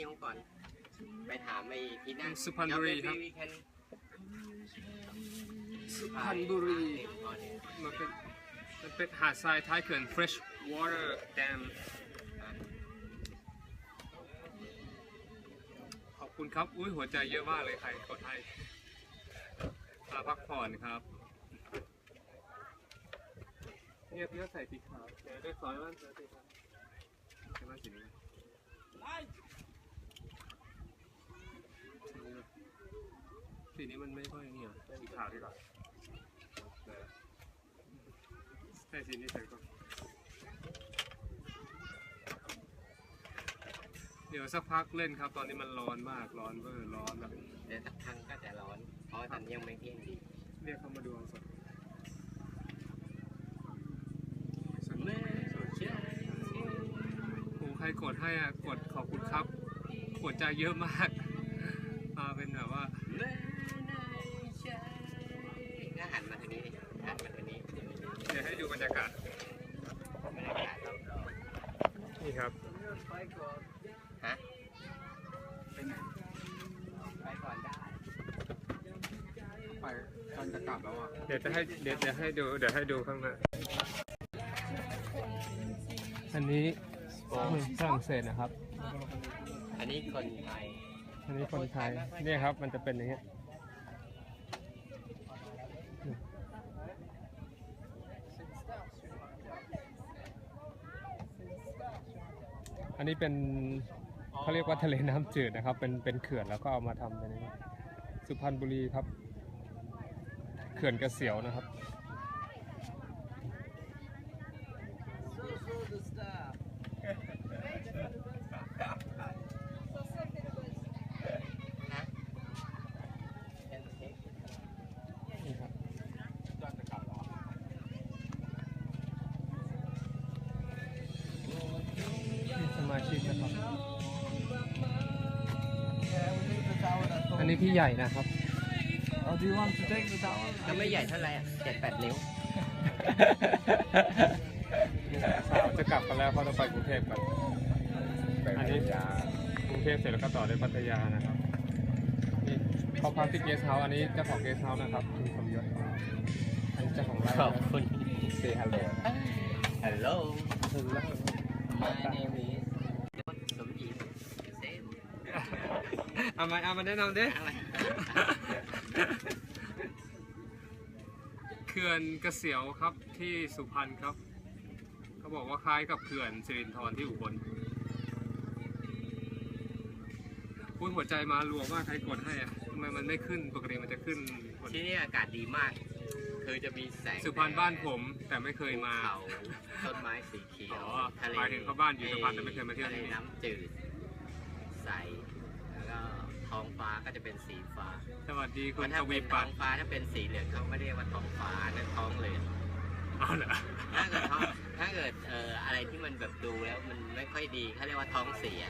นิวก่อน ไปถามไอ้ที่นั่นสุพรรณบุรีครับเดี๋ยว maybe we can สุพรรณบุรีมันเป็นมันเป็นหาดทรายท้ายเขื่อน fresh water dam ขอบคุณครับ อุ้ยหัวใจเยอะมากเลยใครกดให้มาพักผ่อนครับเนี่ยพี่ก็ใส่สีขาวเดี๋ยวได้ซอยบ้านเสือสีขาวใช่ไหมสีนี้ สีนี้มันไม่ค่อยนี่อะสีขาวดีกว่าใส่สีนี้ใส่ก่อนเดี๋ยวสักพักเล่นครับ ตอนนี้มันร้อนมากร้อนเวอร์ร้อนแบบเดี๋ยวสักพักก็จะร้อน เพราะตอนนี้ยังไม่เที่ยงดี เรียกเขามาดูเอาสดสดโอ้ใครกดให้อะกดขอบคุณครับ กดใจเยอะมากมาเป็นแบบว่า รรยากาศบรรยากาศรอบนี่ครับๆฮะไปไหนไปก่อนได้ไปตอนจะกลับแล้วอะเดี๋ยวจะให้เดี๋ยวเดี๋ยวให้ดูเดี๋ยวให้ดูข้างหน้าอันนี้ฝรั่งเศสนะครับ อันนี้คนไทย อันนี้คนไทยเนี่ยครับ มันจะเป็นอย่างเงี้ย อันนี้เป็นเขาเรียกว่าทะเลน้ำจืดนะครับ เป็นเป็นเขื่อนแล้วก็เอามาทำเป็นสุพรรณบุรีครับ เขื่อนกระเสียวนะครับ ฮะเป็นเช็ค นี่ครับนี่ส มาชิกนะครับ อันนี้พี่ใหญ่นะครับ Oh, do you want to take the towel? ก็ไม่ใหญ่เท่าไหร่อะเจ็ดแปดนิ้ว สาวจะกลับกันแล้วเขาต้องไปกรุงเทพกันอันนี้กรุงเทพเสร็จแล้วก็ต่อด้วยพัทยานะครับนี่เขาพักที่เกสเฮาส์อันนี้เจ้าของเกสเฮาส์นะครับคุณสมยศอันนี้เจ้าของไร่ขอบคุณ Say hello. Hello ถึงแล้ว my name is สมหญิงเซม เอามาเอามาแนะนำดิอะไรเขื่อนกระเสียวครับที่สุพรรณครับ เขาบอกว่าคล้ายกับเขื่อนสิรินธรที่อุบลพูดหัวใจมารัวมากใครกดให้อะทำไมมันไม่ขึ้นปกติมันจะขึ้นบนที่นี่อากาศดีมากคือจะมีแสงสุพรรณบ้านผมแต่ไม่เคยมาภูเขาต้นไม้สีเขียวอ๋อทะเลหมายถึงเขาบ้านอยู่สุพรรณแต่ไม่เคยมาเที่ยวที่ทะนี่เลน้ำจืดใสแล้วก็ ท้องฟ้าก็จะเป็นสีฟ้าสวัสดีคุณถ้ากวีเป็นท้ปัอตงฟ้าถ้าเป็นสีเหลืองเขาไม่เรียกว่าท้องฟ้านั่นท้องเหลืองเอาเหรอถ้าเกิดท้องถ้าเกิดเอ่ออะไรที่มันแบบดูแล้วมันไม่ค่อยดีเขาเรียกว่าท้องเสีย